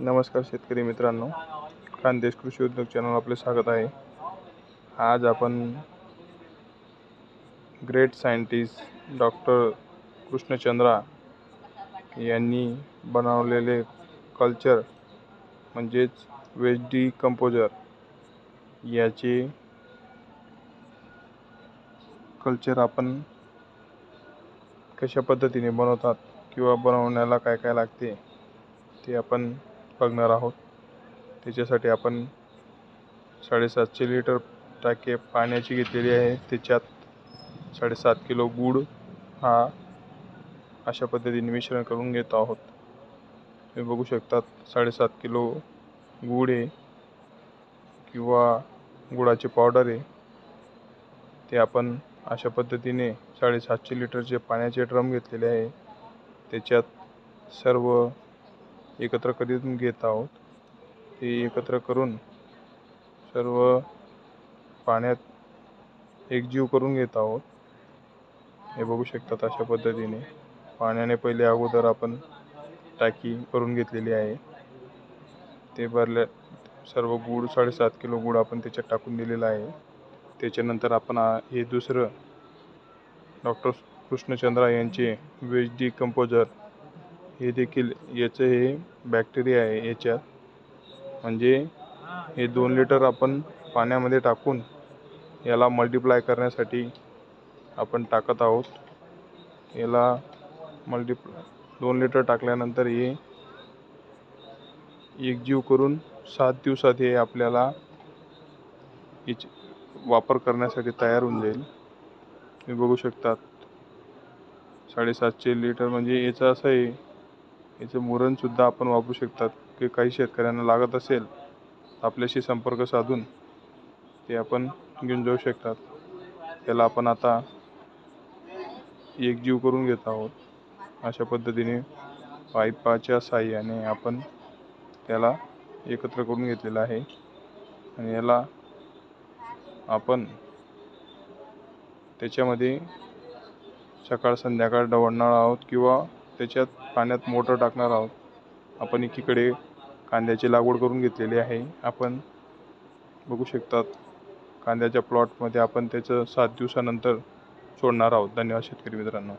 नमस्कार शेतकरी मित्रांनो खानदेश कृषी उद्योग चॅनल आपले स्वागत आहे. आज आपण ग्रेट सायंटिस्ट डॉक्टर कृष्णचंद्रा यांनी बनवलेले कल्चर म्हणजेच वेज डी कंपोजर याचे कल्चर आपण कशा पद्धतीने बनवतात किंवा बनवण्याला काय काय लागते ते आपण बघणार आहोत. त्याच्यासाठी आपण साडेसातशे लिटर टाके पाण्याची घेतलेली आहे. त्याच्यात साडेसात किलो गूळ हा अशा पद्धतीने मिश्रण करून घेत आहोत. तुम्ही बघू शकतात साडेसात किलो गूळ आहे किंवा गुळाची पावडर आहे. ते आपण अशा पद्धतीने साडेसातशे लिटरचे पाण्याचे ड्रम घेतलेले आहे. त्याच्यात सर्व एकत्र करून घेत आहोत. ते एकत्र करून सर्व पाण्यात एकजीव करून घेत आहोत. हे बघू शकतात अशा पद्धतीने. पाण्याने पहिले अगोदर आपण टाकी भरून घेतलेली आहे. ते भरल्या सर्व गूळ साडेसात किलो गूळ आपण त्याच्यात टाकून दिलेला आहे. त्याच्यानंतर आपण हे दुसरं डॉक्टर कृष्णचंद्रा यांचे वेज डी कंपोजर हे देखील याचं हे बॅक्टेरिया आहे याच्यात. म्हणजे हे दोन लिटर आपण पाण्यामध्ये टाकून याला मल्टिप्लाय करण्यासाठी आपण टाकत आहोत. याला मल्टिप्लाय दोन लिटर टाकल्यानंतर हे एकजीव करून सात दिवसात हे आपल्याला याची वापर करण्यासाठी तयार होऊन जाईल. तुम्ही बघू शकतात. साडेसातशे लिटर म्हणजे याचं असं आहे याचं मुरणसुद्धा आपण वापरू शकतात. की काही शेतकऱ्यांना लागत असेल आपल्याशी संपर्क साधून ते आपण घेऊन जाऊ शकतात. त्याला आपण आता एकजीव करून घेत आहोत. अशा पद्धतीने पाईपाच्या साह्याने आपण त्याला एकत्र करून घेतलेलं आहे. आणि याला आपण त्याच्यामध्ये सकाळ संध्याकाळ डवडणार आहोत किंवा त्याच्यात पाण्यात मोटर टाकणार आहोत. आपण एकीकडे कांद्याची लागवड करून घेतलेली आहे. आपण बघू शकतात कांद्याच्या प्लॉटमध्ये आपण त्याचं सात दिवसानंतर सोडणार आहोत. धन्यवाद शेतकरी मित्रांनो.